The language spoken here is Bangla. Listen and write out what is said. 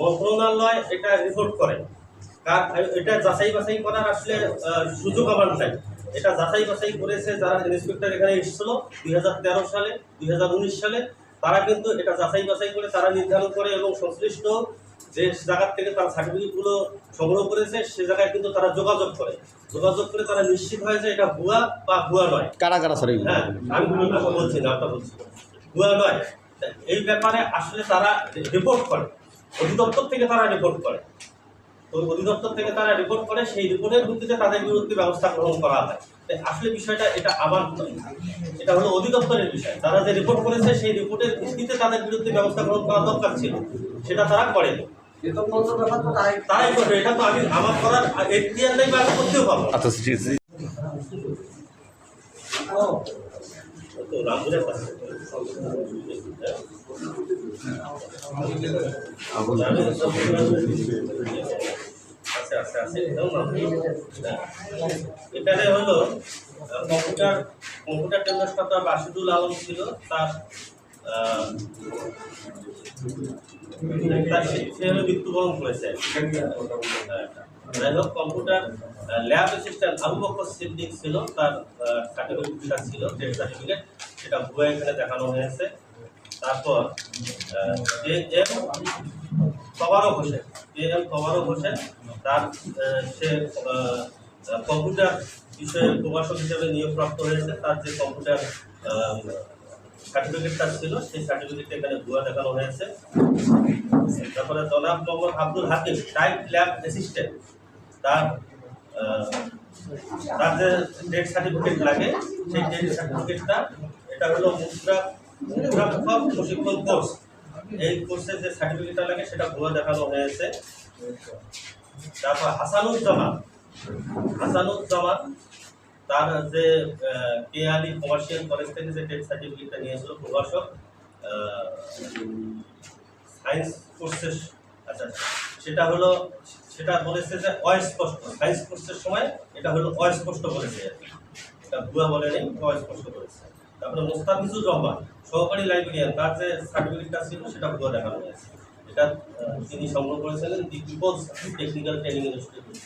মন্ত্রণালয়ে এটা রিপোর্ট করে। কার এটা যাচাই বাছাই করার আসলে সুযোগ আমার নাই। এটা যাচাই বাছাই করেছে যারা ইন্সপেক্টর এখানে এসেছিল দু হাজার তেরো সালে দুই হাজার উনিশ সালে তারা কিন্তু এটা যাচাই বাছাই করে তারা নির্ধারণ করে এবং সংশ্লিষ্ট যে জায়গার থেকে তারা সার্টিফিকেটগুলো সংগ্রহ করেছে সে জায়গায় কিন্তু তারা যোগাযোগ করে। যোগাযোগ করে তারা নিশ্চিত হয় যে এটা ভুয়া বা ভুয়া নয়। কারা কারা স্যার হ্যাঁ আমি বলছি না আপনার বলছি ভুয়া নয়। এই ব্যাপারে আসলে তারা রিপোর্ট করে। অধিদপ্তর থেকে তারা রিপোর্ট করে। তো অধিদপ্তর থেকে তারা রিপোর্ট করে সেই রিপোর্টের ভিত্তিতে তাদের বিরুদ্ধে ব্যবস্থা গ্রহণ করা হয়। তাই আসলে বিষয়টা এটা আমার এটা হলো অধিদপ্তরের বিষয়। তারা যে রিপোর্ট করেছে সেই রিপোর্টের ভিত্তিতে তাদের বিরুদ্ধে ব্যবস্থা গ্রহণ করা দরকার ছিল। সেটা তারা করেনি। তারাই করবে এটা তো আমি আমার করার এখতিয়ার নেই বা করতেও পারব আচ্ছা আচ্ছা আচ্ছা আচ্ছা এখানে হলো কম্পিউটার কম্পিউটার কেন্দ্রষ্ঠাতা বাসিদুল আলম ছিল, তার তার সে হলো মৃত্যুবরণ করেছে হ্যাঁ। যাই হোক computer lab assistant Abu Bakar Siddique ছিল, তার সার্টিফিকেটটা ছিল ডেট সার্টিফিকেট সেটা ভুয়া এখানে দেখানো হয়েছে। তারপর J M Tabarak Hossain J M Tabarak Hossain তার সে কম্পিউটার বিষয়ে প্রভাষক হিসেবে নিয়োগপ্রাপ্ত হয়েছে। তার যে কম্পিউটার সার্টিফিকেটটা ছিল, সেই সার্টিফিকেটটা এখানে ভুয়া দেখানো হয়েছে। তারপরে জনাব Mohammad Abdul Hakim type lab assistant তার তার যে ডেট সার্টিফিকেট লাগে, সেই ডেট সার্টিফিকেটটা এটা হলো মুদ্রা মুদ্রা প্রশিক্ষণ কোর্স এই কোর্সের যে সার্টিফিকেটটা লাগে, সেটা ভুয়া দেখানো হয়েছে। তারপর হাসানুজ্জামান হাসানুজ্জামান তার যে কেআলী কমার্শিয়াল কলেজ থেকে যে ডেট সার্টিফিকেটটা নিয়েছিল প্রভাষক সায়েন্স কোর্সের আচ্ছা সেটা হলো সেটা বলেছে যে অস্পষ্ট। সাইজ কোর্সের সময় এটা হলো অস্পষ্ট বলেছে। এটা ভুয়া বলে নেই অস্পষ্ট বলেছে। তারপরে মোস্তাফিজুর রহমান সহকারী লাইব্রেরিয়ান, তার যে সার্টিফিকেটটা ছিল সেটা ভুয়া দেখানো হয়েছে। এটা তিনি সংগ্রহ করেছিলেন the people's technical training institute